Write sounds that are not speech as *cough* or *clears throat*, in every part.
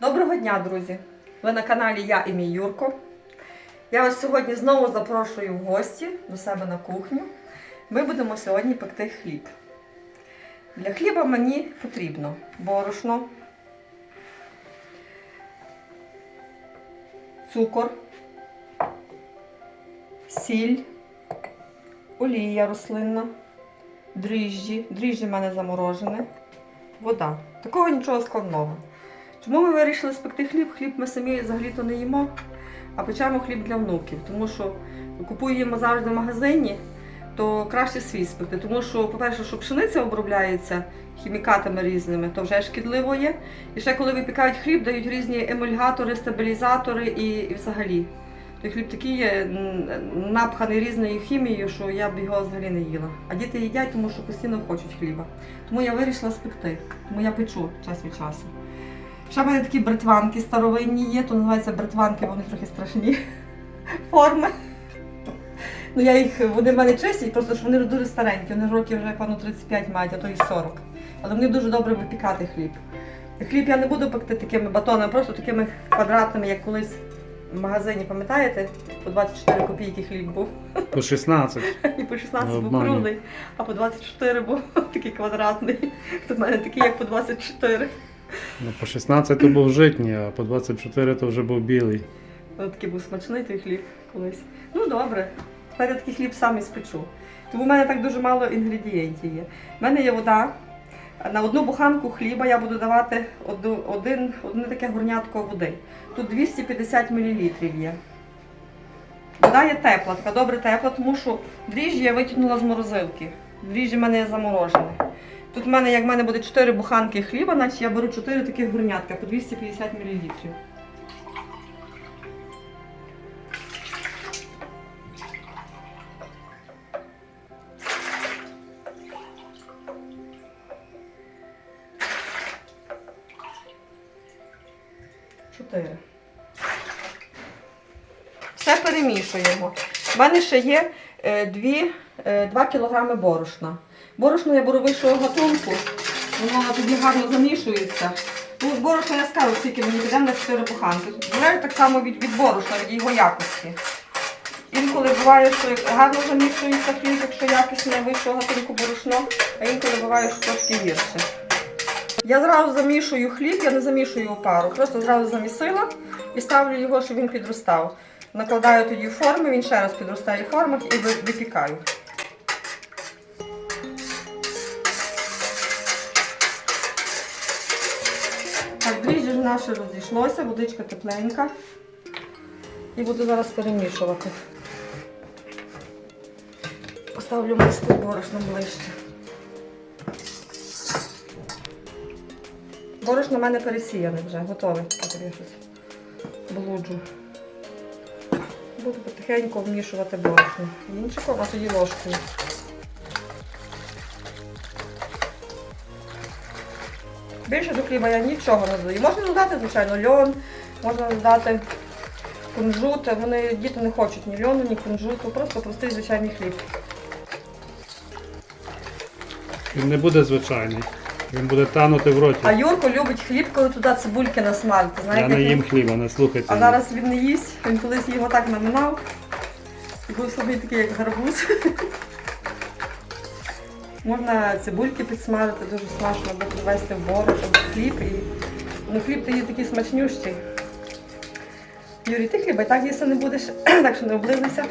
Доброго дня, друзі! Ви на каналі Я і мій Юрко. Я вас сьогодні знову запрошую в гості до себе на кухню. Ми будемо сьогодні пекти хліб. Для хліба мені потрібно борошно, цукор, сіль, олія рослинна, дріжджі. Дріжджі в мене заморожені, вода. Такого нічого складного. Чому ми вирішили спекти хліб? Хліб ми самі взагалі-то не їмо, а печемо хліб для внуків. Тому що купуємо завжди в магазині, то краще свій спекти. Тому що, по-перше, що пшениця обробляється хімікатами різними, то вже шкідливо є. І ще коли випікають хліб, дають різні емульгатори, стабілізатори і, і взагалі. Той хліб такий є напханий різною хімією, що я б його взагалі не їла. А діти їдять, тому що постійно хочуть хліба. Тому я вирішила спекти. Тому я печу час від часу. Ще в мене такі бритванки старовинні є, то називаються бритванки, вони трохи страшні форми. Ну, я їх, вони в мене чисті, просто що вони дуже старенькі, вони років вже, певно, 35 мають, а то і 40. Але вони дуже добре випікати хліб. Хліб я не буду пекти такими батонами, просто такими квадратними, як колись в магазині, пам'ятаєте? По 24 копійки хліб був. По 16. І по 16 був круглий, а по 24 був *laughs* такий квадратний. Тут в мене такий, як по 24. Ну, по 16 то був житній, а по 24 то вже був білий. Такий був смачний той хліб колись. Ну добре, тепер я такий хліб сам і спечу. Тому в мене так дуже мало інгредієнтів є. У мене є вода. На одну буханку хліба я буду давати одну, один, одне таке горнятко води. Тут 250 мл є. Вода є тепла, така добре тепла, тому що дріжджі я витягнула з морозилки. Дріжджі в мене є заморожені. Тут в мене, як в мене буде 4 буханки хліба, значить я беру 4 таких горнятка по 250 мл. Чотири. Все перемішуємо. У мене ще є е, дві, е, 2 кг борошна. Борошно я беру вищого гатунку, воно тоді гарно замішується. Ну, борошно я скажу, скільки мені піде на 4 буханки. Беру так само від, від борошна, від його якості. Інколи буває, що гарно замішується хліб, якщо якісне вищого гатунку борошно, а інколи буває, що трошки гірше. Я зразу замішую хліб, я не замішую опару, просто зразу замісила і ставлю його, щоб він підростав. Накладаю тоді форми, він ще раз підростає в формах і ви- випікаю. Наше розійшлося, водичка тепленька. І буду зараз перемішувати. Поставлю миску борошном ближче. Борошно в мене пересіяне вже, готове. Блуджу. Буду потихеньку вмішувати борошно. Вінчиком, а тоді ложкою. Більше до хліба я нічого не додаю. Можна додати, звичайно, льон, можна додати кунжут. Вони діти не хочуть ні льону, ні кунжуту, просто простий звичайний хліб. Він не буде звичайний. Він буде танути в роті. А Юрко любить хліб, коли туди цибульки насмалити. Знаєте, Я не їм хліба, не слухайте. А зараз він не їсть, він колись його так наминав. І був собі такий, як гарбуз. Можна цибульки підсмажити, дуже смачно буде ввести в борошно, хліб. І... Ну, хліб тоді такий смачнющий. Юрій, ти хліба так їсти не будеш, *clears throat* так що не облизнися.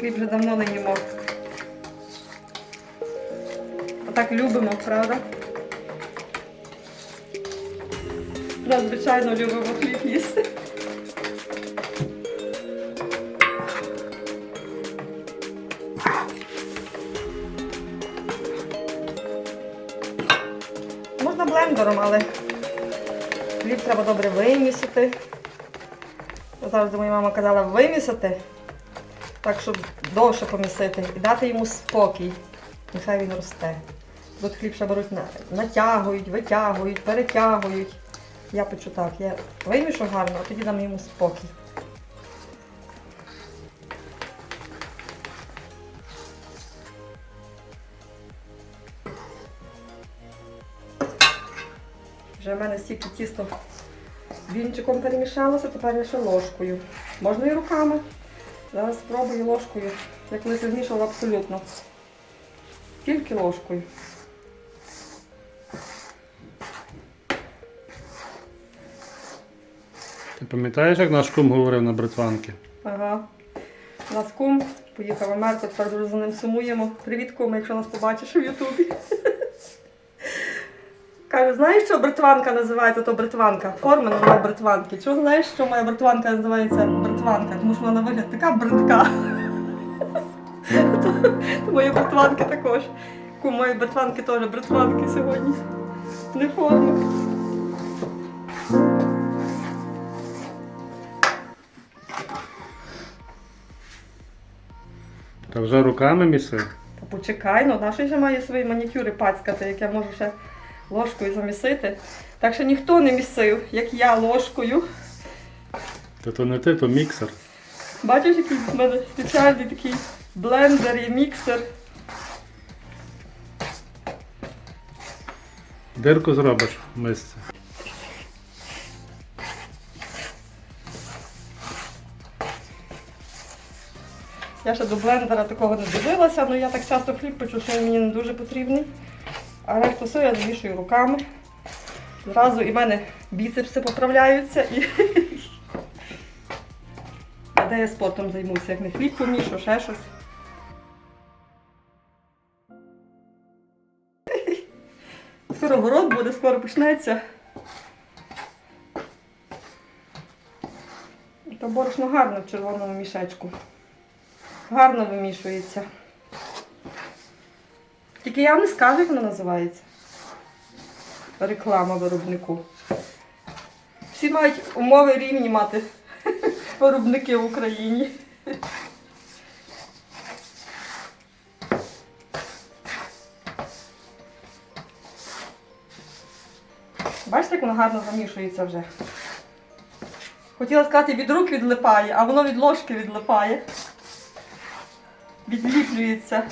Хліб вже давно не їмо. Отак любимо, правда? Надзвичайно любимо блендером, але хліб треба добре вимісити. Завжди моя мама казала вимісити, так щоб довше помісити і дати йому спокій. Нехай він росте. Тут хліб ще беруть, натягують, витягують, перетягують. Я печу так. Я вимішу гарно, а тоді дам йому спокій. Вже в мене стільки тісто вінчиком перемішалося, тепер я ще ложкою. Можна і руками. Зараз спробую ложкою, як ми змішали абсолютно. Тільки ложкою. Ти пам'ятаєш, як наш кум говорив на бритванки? Ага. У нас кум поїхав в Америку, тепер дуже за ним сумуємо. Привіт, кум, якщо нас побачиш у Ютубі. Каже, знаєш, що бритванка називається, то бритванка. Форма називає бритванки. Чого знаєш, що моя бритванка називається бритванка? Тому що вона на вигляд така бритка. То, мої бритванки також. Кум, мої бритванки теж бритванки сьогодні. Не форма. Та вже руками місив. Та почекай, ну наша ще має свої манікюри пацькати, як я можу ще ложкою замісити. Так що ніхто не місив, як я ложкою. Та то не ти, то міксер. Бачиш, який в мене спеціальний такий блендер і міксер. Дирку зробиш в мисці. Я ще до блендера такого не дивилася, але я так часто хліб печу, що він мені не дуже потрібний. А решту все я замішую руками. Зразу і в мене біцепси поправляються і. *laughs* А де я спортом займуся, як не хліб помішу, ще щось. *laughs* Скоро город буде, скоро почнеться. То борошно гарно в червоному мішечку. Гарно вимішується. Тільки я вам не скажу, як воно називається. Реклама виробнику. Всі мають умови рівні мати *laughs* виробники в Україні. Бачите, як воно гарно замішується вже. Хотіла сказати, від рук відлипає, а воно від ложки відлипає. Відліплюється.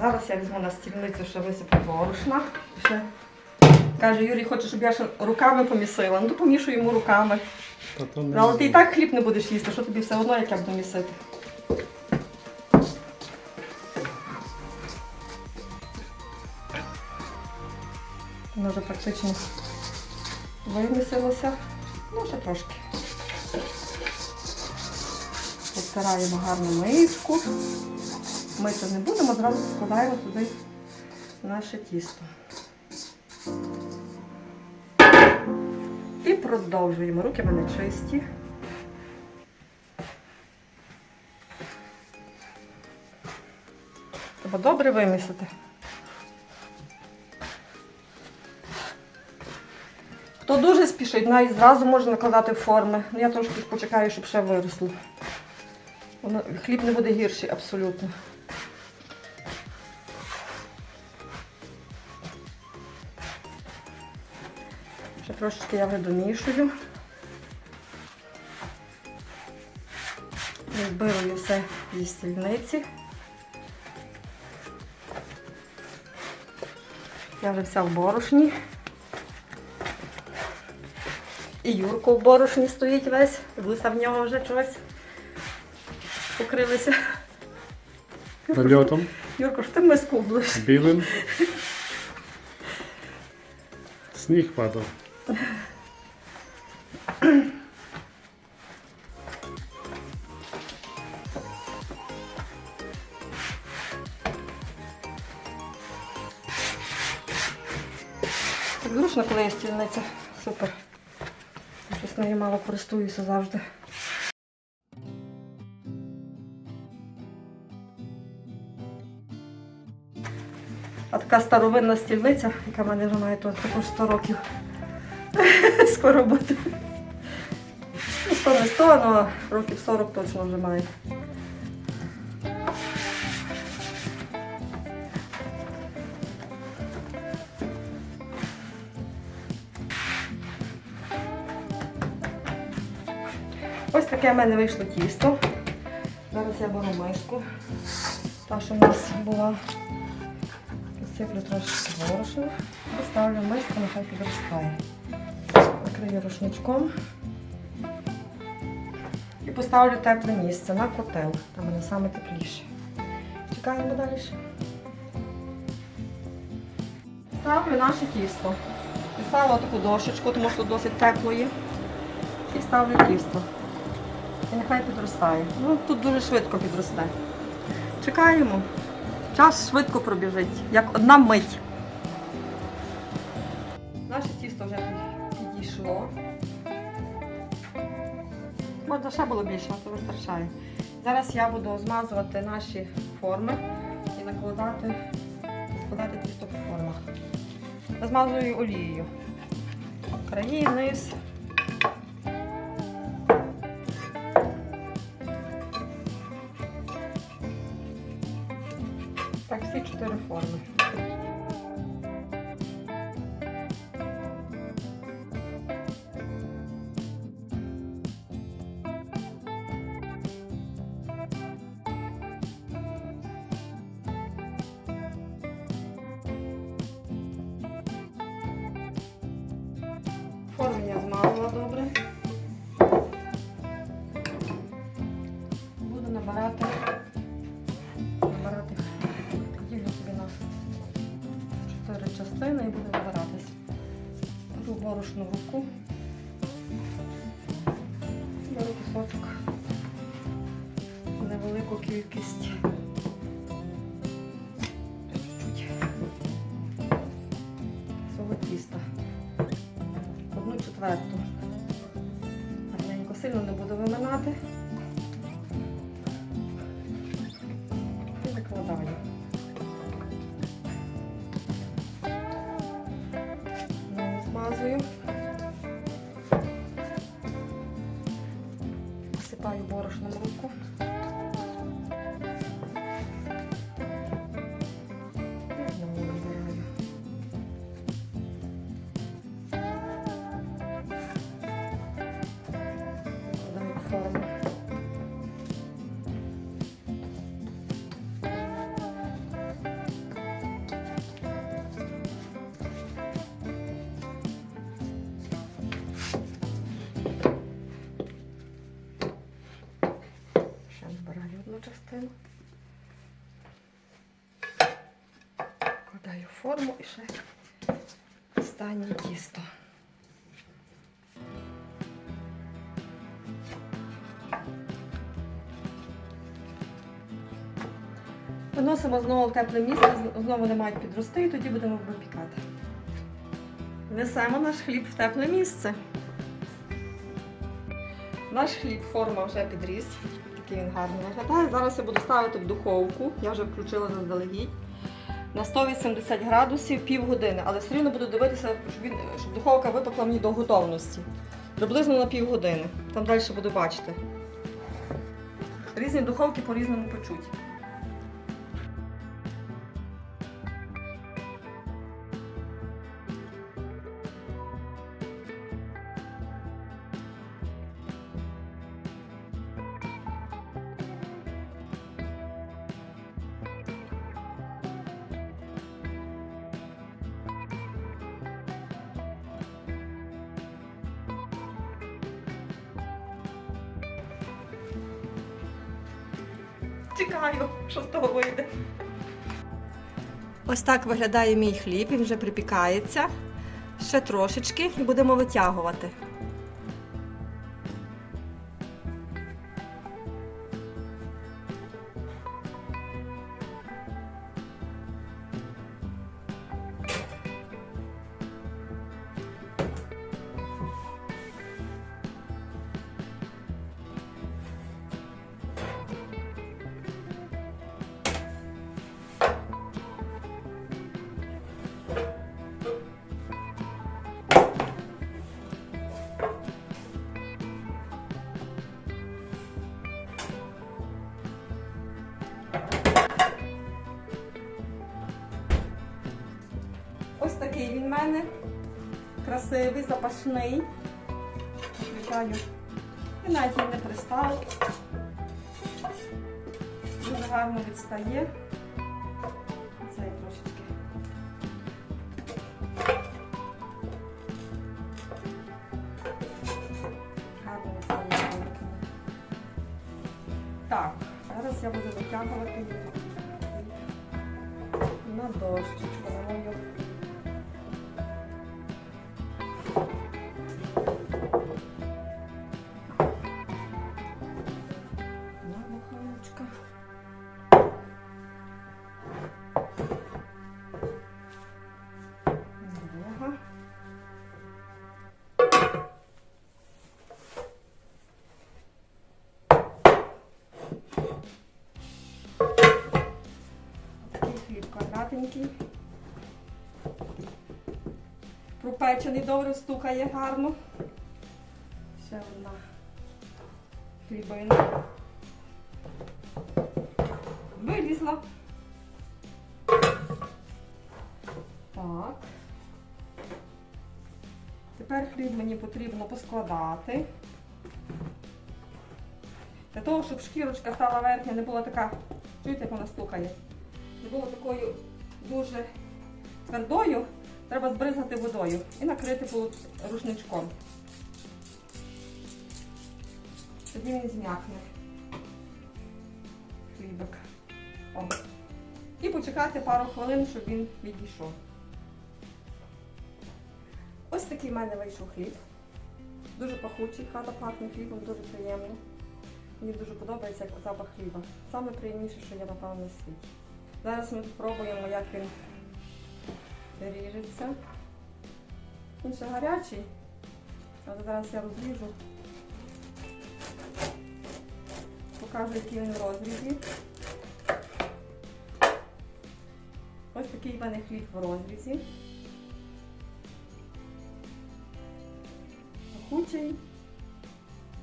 Зараз я візьму на стільницю, ще висиплю борошна. Ще. Каже, Юрій хоче, щоб я ще руками помісила. Ну то помішую йому руками. Та то не Ну, Але ти і так хліб не будеш їсти, що тобі все одно, як я буду місити. Воно вже практично вимісилося. Ну, ще трошки. Підтираємо гарну миску. Мити не будемо, зразу складаємо туди наше тісто. І продовжуємо. Руки в мене чисті. Треба добре вимісити. Хто дуже спішить, навіть зразу може накладати форми. Ну, я трошки почекаю, щоб ще виросло. Хліб не буде гірший абсолютно. Трошечки я вже домішую. Збираю все зі стільниці. Я вже вся в борошні. І Юрко в борошні стоїть весь. Вуса в нього вже чогось покрилися. Нальотом, Юрко, що ти миску облиш? білим. Сніг падав. Так зручно, коли є стільниця. Супер. Щось нею мало користуюся завжди. А така старовинна стільниця, яка в мене вже має тут також 100 років. Скоро буде. Ну, 100 не 100, але років 40 точно вже має. Ось таке в мене вийшло тісто. Зараз я беру миску. Та, що в нас була Сиплю трошки борошна, поставлю миску, нехай підростає. Накрию рушничком. І поставлю тепле місце на котел. Там мене саме тепліше. Чекаємо далі. Ставлю наше тісто. Ставила таку дошечку, тому що досить тепло є. І ставлю тісто. І нехай підростає. Ну, тут дуже швидко підросте. Чекаємо. Час швидко пробіжить, як одна мить. Підійшло. Можна ще було більше, а то вистачає. Зараз я буду змазувати наші форми і накладати, складати тісто по формах. Змазую олією. Краї, низ. Так, всі чотири форми. Борошно руку. Беру кусочок, невелику кількість. Посипаю борошном руку. Одну частину. Кладаю форму і ще останнє тісто. Виносимо знову в тепле місце, знову не мають підрости, і тоді будемо випікати. Несемо наш хліб в тепле місце. Наш хліб форма вже підріс, такий він гарний виглядає. Зараз я буду ставити в духовку, я вже включила заздалегідь. На 180 градусів півгодини, але все одно буду дивитися, щоб, він, щоб духовка випекла мені до готовності. Приблизно на півгодини. Там далі буду бачити. Різні духовки по-різному печуть. Чекаю, що з того вийде. Ось так виглядає мій хліб, він вже припікається. Ще трошечки і будемо витягувати. красивий, запашний. Звичайно, і навіть він не пристав. Дуже гарно відстає. Це трошечки. Так, зараз я буду витягувати на дощечку. Квадратненький. Пропечений добре стукає гарно. Ще одна хлібина. Вилізла. Так. Тепер хліб мені потрібно поскладати. Для того, щоб шкірочка стала верхня, не була така, чуєте, як вона стукає, не була такою дуже твердою, треба збризгати водою і накрити рушничком. Тоді він зм'якне. Хлібик. О. І почекати пару хвилин, щоб він відійшов. Ось такий в мене вийшов хліб. Дуже пахучий, хата пахне хлібом, дуже приємно. Мені дуже подобається як запах хліба. Саме приємніше, що я напевно на світі. Зараз ми спробуємо, як він ріжеться. Він ще гарячий, але зараз я розріжу. Покажу, який він в розрізі. Ось такий в мене хліб в розрізі. Пахучий.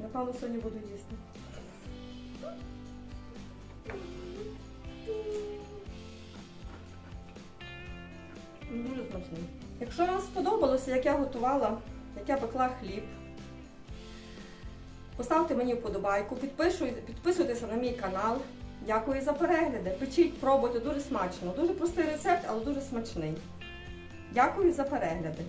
Напевно, сьогодні буду їсти. Дуже. Якщо вам сподобалося, як я готувала, як я пекла хліб, поставте мені вподобайку, підписуйте- підписуйтеся на мій канал. Дякую за перегляди. Печіть, пробуйте, дуже смачно. Дуже простий рецепт, але дуже смачний. Дякую за перегляди.